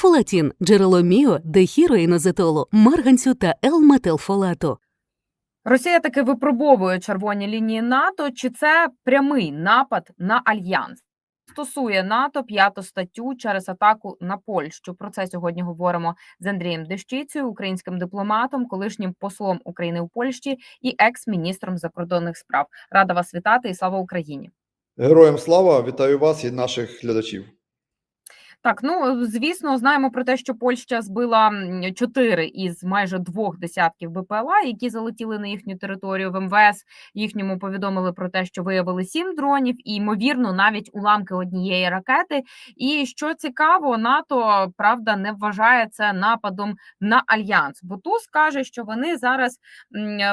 Фолатін – джерело міо, дехіроїнозетолу, марганцю та Л-метилфолату. Росія таки випробовує червоні лінії НАТО. Чи це прямий напад на альянс? Стосує НАТО п'яту статтю через атаку на Польщу. Про це сьогодні говоримо з Андрієм Дещицею, українським дипломатом, колишнім послом України у Польщі і екс-міністром закордонних справ. Рада вас вітати і слава Україні. Героям слава, вітаю вас і наших глядачів. Так, ну звісно, знаємо про те, що Польща збила чотири із майже двох десятків БПЛА, які залетіли на їхню територію. В МВС їхньому повідомили про те, що виявили сім дронів, і ймовірно, навіть уламки однієї ракети. І що цікаво, НАТО правда не вважає це нападом на альянс. Бо Туз каже, що вони зараз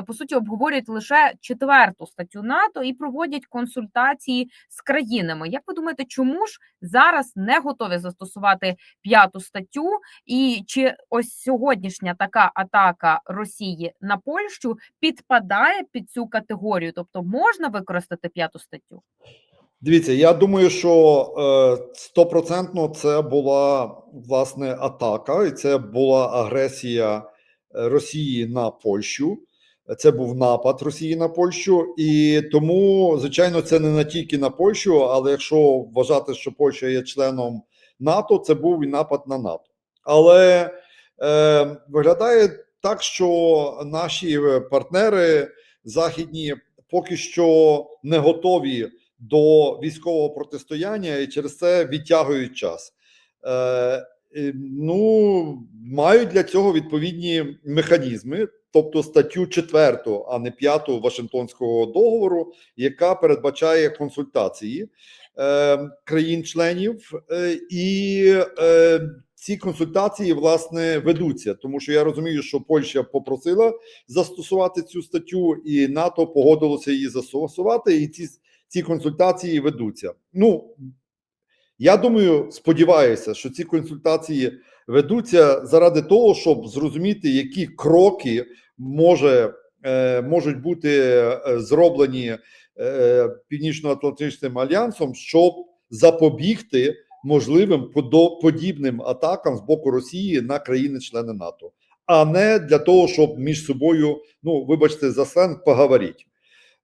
по суті обговорюють лише четверту статтю НАТО і проводять консультації з країнами. Як ви думаєте, чому ж зараз не готові застосувати п'яту статтю? І чи ось сьогоднішня така атака Росії на Польщу підпадає під цю категорію? Тобто можна використати п'яту статтю? Дивіться, я думаю, що е, стопроцентно це була власне атака, і це була агресія е, Росії на Польщу. Це був напад Росії на Польщу, і тому, звичайно, це не на тільки на Польщу, але якщо вважати, що Польща є членом НАТО, це був і напад на НАТО. Але е, виглядає так, що наші партнери західні поки що не готові до військового протистояння і через це відтягують час. Е, е, ну, мають для цього відповідні механізми, тобто статтю 4, а не 5 Вашингтонського договору, яка передбачає консультації е, країн-членів, е, і е, ці консультації власне ведуться, тому що я розумію, що Польща попросила застосувати цю статтю, і НАТО погодилося її застосувати, і ці ці консультації ведуться. Ну я думаю, сподіваюся, що ці консультації ведуться заради того, щоб зрозуміти, які кроки може, е, можуть бути е, зроблені е, Північно-Атлантичним альянсом, щоб запобігти можливим подібним атакам з боку Росії на країни-члени НАТО, а не для того, щоб між собою, ну вибачте, за сленг поговорити.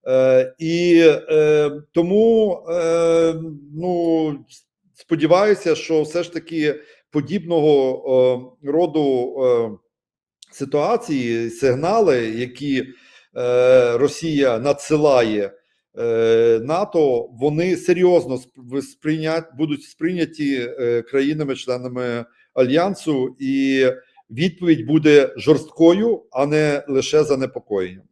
Е, і е, тому е, ну, сподіваюся, що все ж таки подібного е, роду е, ситуації, сигнали, які е, Росія надсилає е, НАТО, вони серйозно сприйнять, будуть сприйняті е, країнами-членами альянсу, і відповідь буде жорсткою, а не лише занепокоєнням.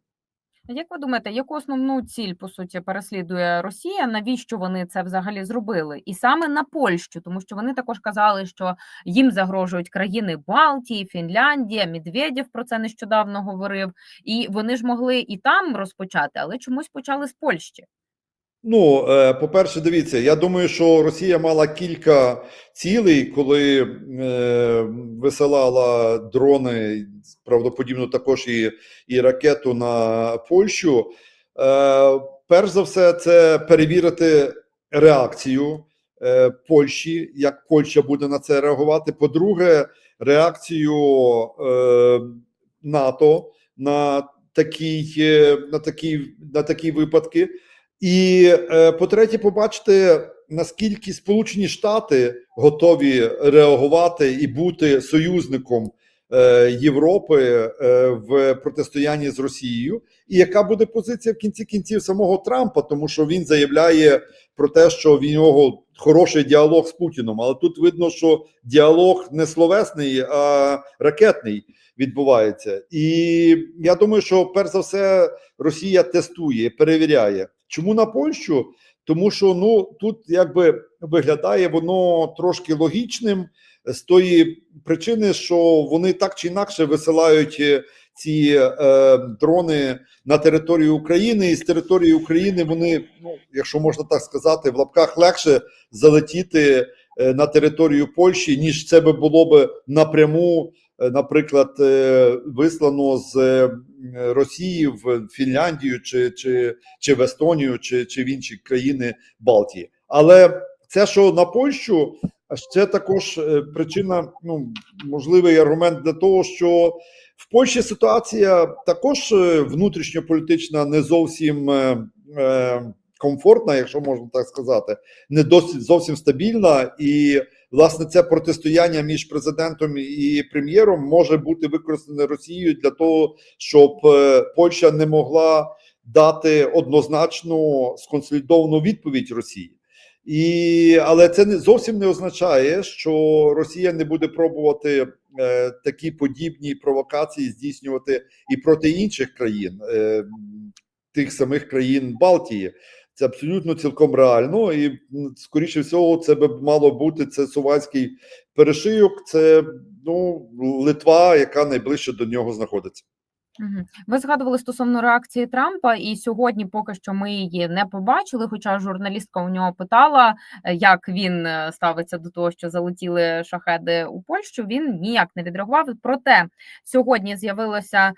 Як ви думаєте, яку основну ціль по суті переслідує Росія? Навіщо вони це взагалі зробили? І саме на Польщу, тому що вони також казали, що їм загрожують країни Балтії, Фінляндія, Медведєв про це нещодавно говорив. І вони ж могли і там розпочати, але чомусь почали з Польщі. Ну, е, по-перше, дивіться, я думаю, що Росія мала кілька цілей, коли е, висилала дрони, правдоподібно також і, і ракету на Польщу. Е, перш за все, це перевірити реакцію Польщі, як Польща буде на це реагувати. По-друге, реакцію НАТО на такі, на такі, на такі випадки. І е, по-третє, побачити наскільки Сполучені Штати готові реагувати і бути союзником е, Європи е, в протистоянні з Росією, і яка буде позиція в кінці кінців самого Трампа, тому що він заявляє про те, що в нього хороший діалог з Путіном. Але тут видно, що діалог не словесний, а ракетний відбувається. І я думаю, що перш за все Росія тестує, перевіряє. Чому на Польщу? Тому що ну тут якби виглядає воно трошки логічним з тої причини, що вони так чи інакше висилають е, ці е, дрони на територію України, і з території України вони, ну якщо можна так сказати, в лапках легше залетіти е, на територію Польщі, ніж це би було би напряму, наприклад, е, вислано з е, Росії в Фінляндію чи, чи, чи в Естонію, чи, чи в інші країни Балтії. Але це, що на Польщу, ще також е, причина, ну можливий аргумент для того, що в Польщі ситуація також е, внутрішньополітична не зовсім е, е, комфортна, якщо можна так сказати, не досить зовсім стабільна, і власне це протистояння між президентом і прем'єром може бути використане Росією для того, щоб е, Польща не могла дати однозначну сконсолідовану відповідь Росії. І, але це не зовсім не означає, що Росія не буде пробувати е, такі подібні провокації здійснювати і проти інших країн, е, тих самих країн Балтії. Це абсолютно цілком реально, і скоріше всього, це би мало бути це сувальський перешийок. Це ну Литва, яка найближче до нього знаходиться. Ви згадували стосовно реакції Трампа, і сьогодні поки що ми її не побачили. Хоча журналістка у нього питала, е, як він е, ставиться до того, що залетіли шахеди у Польщу. Він ніяк не відреагував. Проте сьогодні з'явилася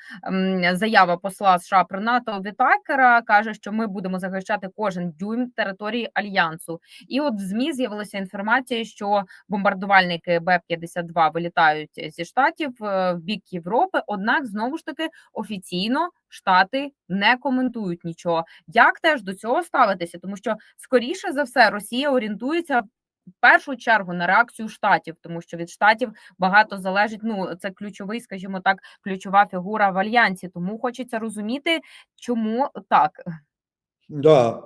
заява посла США про НАТО Вітакера. каже, що ми будемо захищати кожен дюйм території альянсу. І от в змі з'явилася інформація, що бомбардувальники Б-52 вилітають зі штатів е, в бік Європи. Однак знову ж таки офіційно штати не коментують нічого. Як теж до цього ставитися? Тому що скоріше за все Росія орієнтується. В першу чергу на реакцію штатів, тому що від штатів багато залежить. Ну це ключовий, скажімо так, ключова фігура в альянсі. Тому хочеться розуміти, чому так. Да.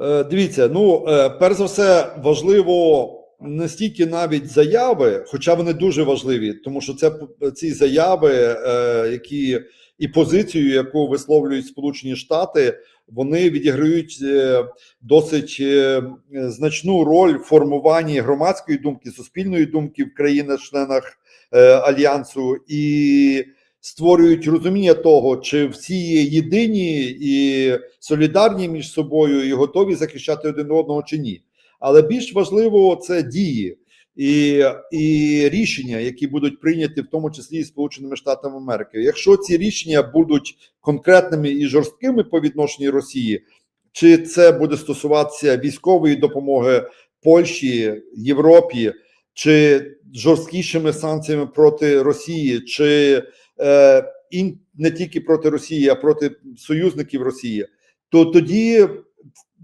Е, Дивіться, ну е, перш за все важливо не стільки навіть заяви, хоча вони дуже важливі, тому що це ці заяви, е, які і позицію, яку висловлюють Сполучені Штати, вони відіграють е, досить е, значну роль в формуванні громадської думки, суспільної думки в країнах-членах е, альянсу і створюють розуміння того, чи всі є єдині і солідарні між собою, і готові захищати один одного чи ні. Але більш важливо це дії і, і рішення, які будуть прийняті, в тому числі і Сполученими Штатами Америки. Якщо ці рішення будуть конкретними і жорсткими по відношенню Росії, чи це буде стосуватися військової допомоги Польщі, Європі, чи жорсткішими санкціями проти Росії, чи е, і не тільки проти Росії, а проти союзників Росії, то тоді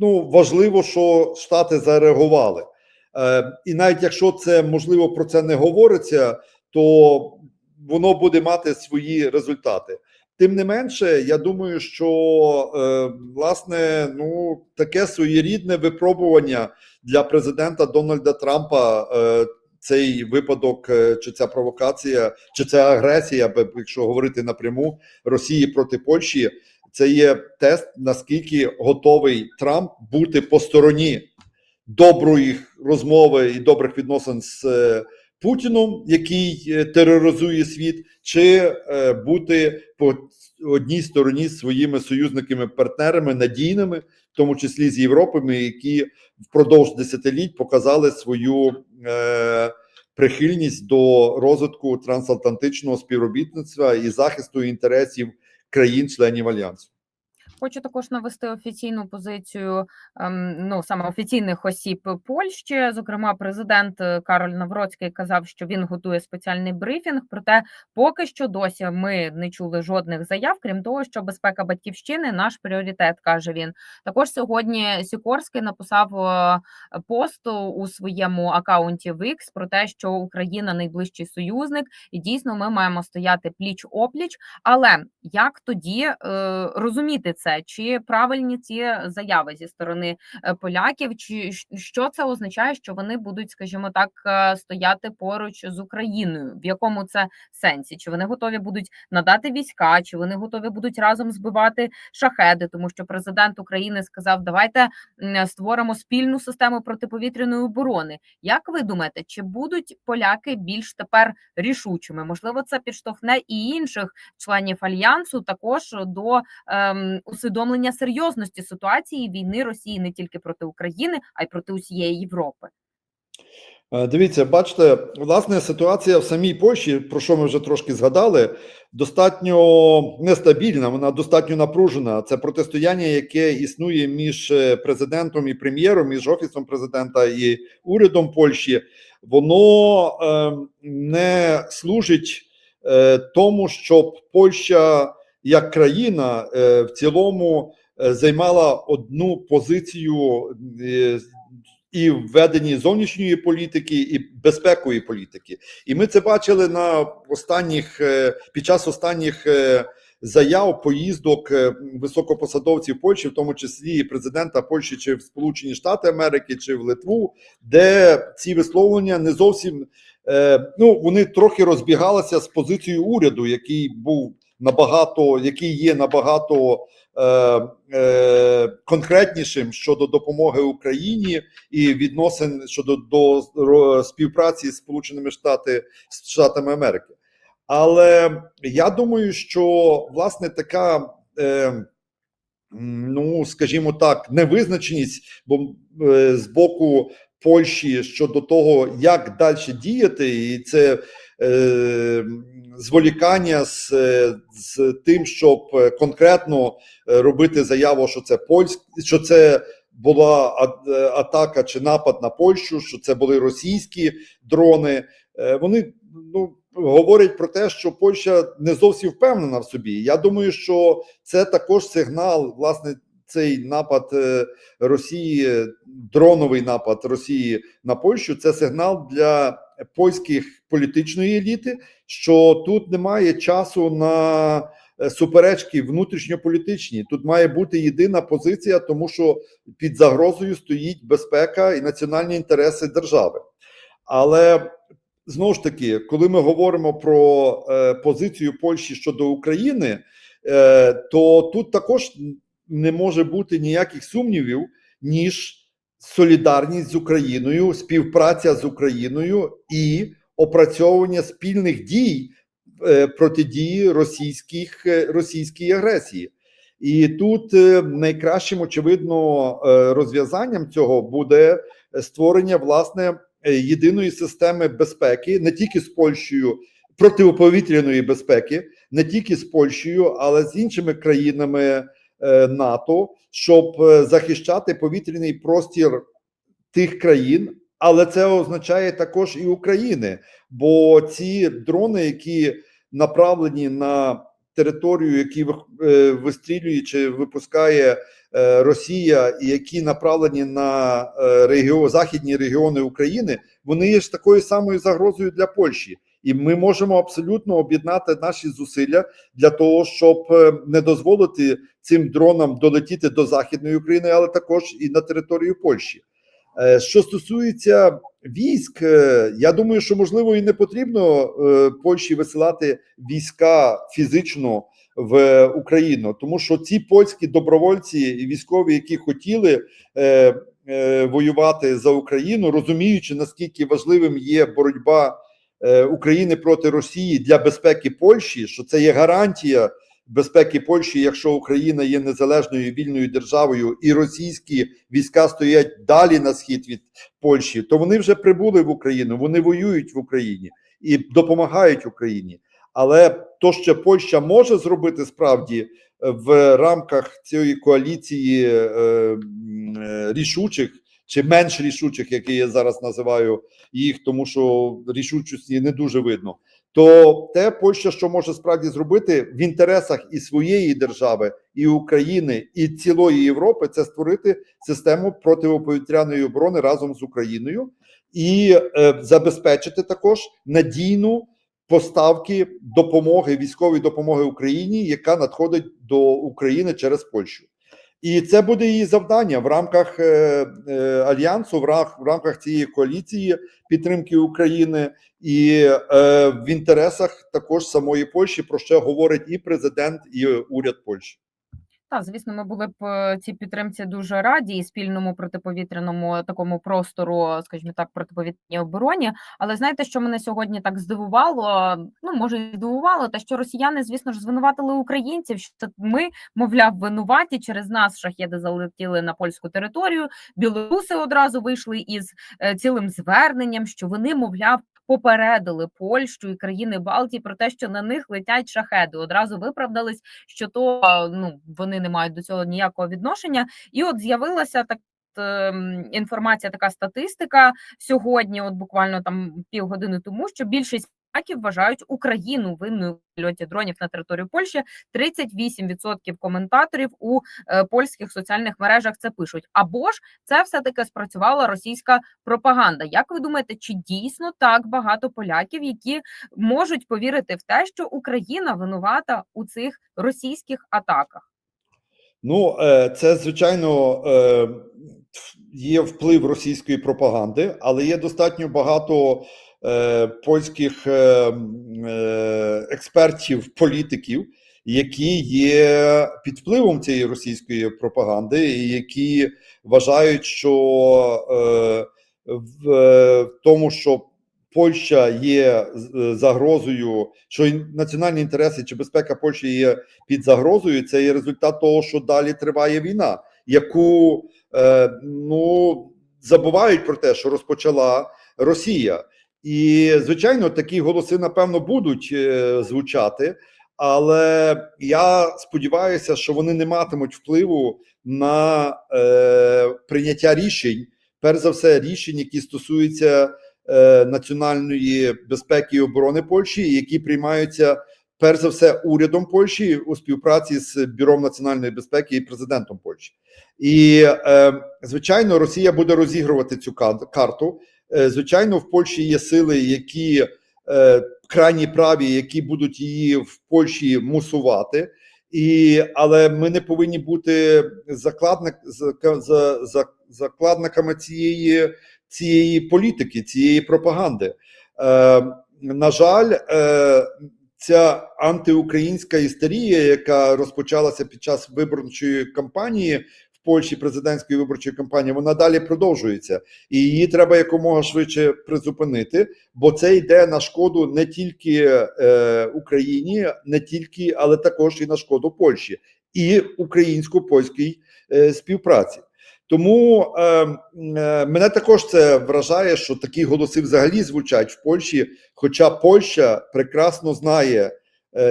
ну важливо, що Штати зареагували. Е, і навіть якщо це можливо про це не говориться, то воно буде мати свої результати. Тим не менше, я думаю, що е, власне ну таке своєрідне випробування для президента Дональда Трампа. Е, цей випадок, чи ця провокація, чи ця агресія, якщо говорити напряму Росії проти Польщі, це є тест, наскільки готовий Трамп бути по стороні доброї розмови і добрих відносин з е, Путіном, який е, тероризує світ, чи е, бути по одній стороні з своїми союзниками, партнерами надійними, в тому числі з Європами, які впродовж десятиліть показали свою прихильність до розвитку трансатлантичного співробітництва і захисту інтересів країн-членів альянсу. Хочу також навести офіційну позицію ем, ну саме офіційних осіб Польщі. Зокрема, президент е, Кароль Навроцький казав, що він готує спеціальний брифінг. Проте, поки що досі ми не чули жодних заяв, крім того, що безпека батьківщини наш пріоритет, каже він. Також сьогодні Сікорський написав е, пост у своєму акаунті X про те, що Україна найближчий союзник, і дійсно ми маємо стояти пліч опліч. Але як тоді е, розуміти це? Чи правильні ці заяви зі сторони е, поляків? Чи що це означає, що вони будуть, скажімо так, е, стояти поруч з Україною? В якому це сенсі? Чи вони готові будуть надати війська? Чи вони готові будуть разом збивати шахеди? Тому що президент України сказав: давайте створимо спільну систему протиповітряної оборони. Як ви думаєте, чи будуть поляки більш тепер рішучими? Можливо, це підштовхне і інших членів альянсу також до ем, усвідомлення серйозності ситуації війни Росії не тільки проти України, а й проти усієї Європи. Е, Дивіться, бачите, власне, ситуація в самій Польщі, про що ми вже трошки згадали, достатньо нестабільна, вона достатньо напружена. Це протистояння, яке існує між е, президентом і прем'єром, між офісом президента і урядом Польщі. Воно е, не служить е, тому, щоб Польща як країна е, в цілому е, займала одну позицію е, і в веденні зовнішньої політики, і безпекової політики. І ми це бачили на останніх під час останніх заяв поїздок високопосадовців Польщі, в тому числі і президента Польщі, чи в Сполучені Штати Америки, чи в Литву, де ці висловлення не зовсім ну вони трохи розбігалися з позицією уряду, який був набагато, який є набагато. Е, е, конкретнішим щодо допомоги Україні і відносин щодо до співпраці з Сполученими Штати, з Штатами Америки. Але я думаю, що власне така, е, ну скажімо так, невизначеність, бо е, з боку Польщі щодо того, як далі діяти, і це зволікання з, е, з тим, щоб е, конкретно е, робити заяву, що це польськ, що це була е, атака чи напад на Польщу, що це були російські дрони. Е, Вони ну говорять про те, що Польща не зовсім впевнена в собі. Я думаю, що це також сигнал, власне, цей напад е, Росії, е, дроновий напад Росії на Польщу. Це сигнал для польських політичної еліти, що тут немає часу на е, суперечки внутрішньополітичні. Тут має бути єдина позиція, тому що під загрозою стоїть безпека і національні інтереси держави. Але знову ж таки, коли ми говоримо про е, позицію Польщі щодо України, е, то тут також не може бути ніяких сумнівів, ніж солідарність з Україною, співпраця з Україною і опрацьовування спільних дій е, протидії російських е, російській агресії. І тут е, найкращим очевидно розв'язанням цього буде створення власне єдиної системи безпеки не тільки з Польщею, протиповітряної безпеки, не тільки з Польщею, але з іншими країнами НАТО, щоб е, захищати повітряний простір тих країн, але це означає також і України, бо ці дрони, які направлені на територію, які е, вистрілює чи випускає е, Росія, і які направлені на е, регіон, західні регіони України, вони є ж такою самою загрозою для Польщі. І ми можемо абсолютно об'єднати наші зусилля для того, щоб е, не дозволити цим дронам долетіти до західної України, але також і на територію Польщі. Е, Що стосується військ, е, я думаю, що можливо і не потрібно Польщі висилати війська фізично в Україну, тому що ці польські добровольці і військові, які хотіли воювати за Україну, розуміючи наскільки важливим є боротьба України проти Росії для безпеки Польщі, що це є гарантія безпеки Польщі, якщо Україна є незалежною вільною державою, і російські війська стоять далі на схід від Польщі, то вони вже прибули в Україну, вони воюють в Україні і допомагають Україні. Але то, що Польща може зробити справді е, в рамках цієї коаліції е, е, рішучих чи менш рішучих, які я зараз називаю їх, тому що рішучості не дуже видно. То те Польща, що може справді зробити в інтересах і своєї держави, і України, і цілої Європи, це створити систему протиповітряної оборони разом з Україною і е, забезпечити також надійну поставки допомоги військової допомоги Україні, яка надходить до України через Польщу. І це буде її завдання в рамках е, е, альянсу, в, рамках цієї коаліції підтримки України і е, в інтересах також самої Польщі, про що говорить і президент, і уряд Польщі. Так, звісно, ми були б е, цій підтримці дуже раді і спільному протиповітряному такому простору, скажімо так, протиповітряній обороні. Але знаєте, що мене сьогодні так здивувало? Ну може і здивувало, те, що росіяни, звісно ж, звинуватили українців, що це ми, мовляв, винуваті через нас шахеди залетіли на польську територію. Білоруси одразу вийшли із е, цілим зверненням, що вони, мовляв. Попередили Польщу і країни Балтії про те, що на них летять шахеди. Одразу виправдались, що то ну вони не мають до цього ніякого відношення. І от з'явилася так. ем, Інформація, така статистика сьогодні, от буквально там півгодини тому, що більшість вважають Україну винною в льоті дронів на територію Польщі. 38% коментаторів у е, польських соціальних мережах це пишуть. Або ж це все таки спрацювала російська пропаганда. Як ви думаєте, чи дійсно так багато поляків, які можуть повірити в те, що Україна винувата у цих російських атаках? Ну, е, це звичайно е, є вплив російської пропаганди, але є достатньо багато польських е, е, експертів, політиків, які є під впливом цієї російської пропаганди, і які вважають, що е, в, е, тому, що Польща є е, загрозою, що національні інтереси чи безпека Польщі є під загрозою. Це є результат того, що далі триває війна, яку е, ну забувають про те, що розпочала Росія. І звичайно, такі голоси напевно будуть е, звучати, але я сподіваюся, що вони не матимуть впливу на е, прийняття рішень, перш за все, рішень, які стосуються е, національної безпеки і оборони Польщі, які приймаються перш за все урядом Польщі у співпраці з Бюром національної безпеки і президентом Польщі. І е, звичайно, Росія буде розігрувати цю карту. Е, звичайно, в Польщі є сили, які е, крайні праві, які будуть її в Польщі мусувати. І, але ми не повинні бути закладник, за, за, за, закладниками цієї, цієї політики, цієї пропаганди. Е, на жаль, е, ця антиукраїнська істерія, яка розпочалася під час виборчої кампанії Польщі, президентської виборчої кампанії, вона далі продовжується, і її треба якомога швидше призупинити, бо це йде на шкоду не тільки е, Україні, не тільки, але також і на шкоду Польщі і українсько-польській е, співпраці. Тому е, е, мене також це вражає, що такі голоси взагалі звучать в Польщі. Хоча Польща прекрасно знає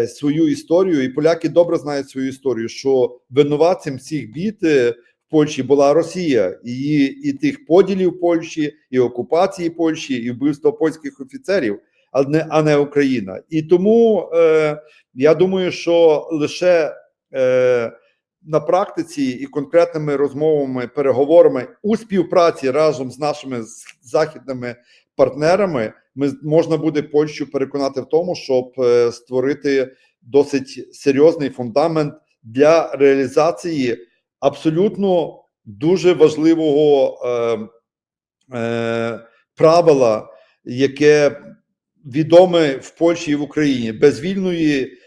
свою історію, і поляки добре знають свою історію, що винуватцем всіх бід е, в Польщі була Росія, і, і тих поділів Польщі, і окупації Польщі, і вбивства польських офіцерів, а не, а не Україна. І тому е, я думаю, що лише е, на практиці і конкретними розмовами, переговорами у співпраці разом з нашими західними партнерами, ми можна буде Польщу переконати в тому, щоб е, створити досить серйозний фундамент для реалізації абсолютно дуже важливого е, е, правила, яке відоме в Польщі і в Україні. Без вільної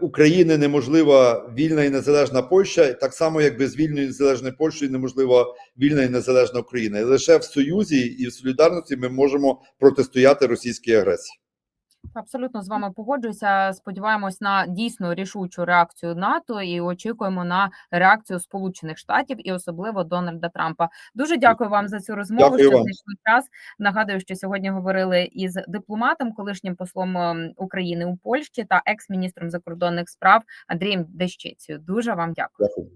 України неможлива вільна і незалежна Польща, так само як без вільної і незалежної Польщі неможлива вільна і незалежна Україна. І лише в союзі і в солідарності ми можемо протистояти російській агресії. Абсолютно з вами погоджуюся. Сподіваємось на дійсно рішучу реакцію НАТО і очікуємо на реакцію Сполучених Штатів і особливо Дональда Трампа. Дуже дякую вам за цю розмову. Дякую що вам. знайшли час. Нагадую, що сьогодні говорили із дипломатом, колишнім послом ем, України у Польщі та екс-міністром закордонних справ Андрієм Дещицею. Дуже вам дякую. Дякую.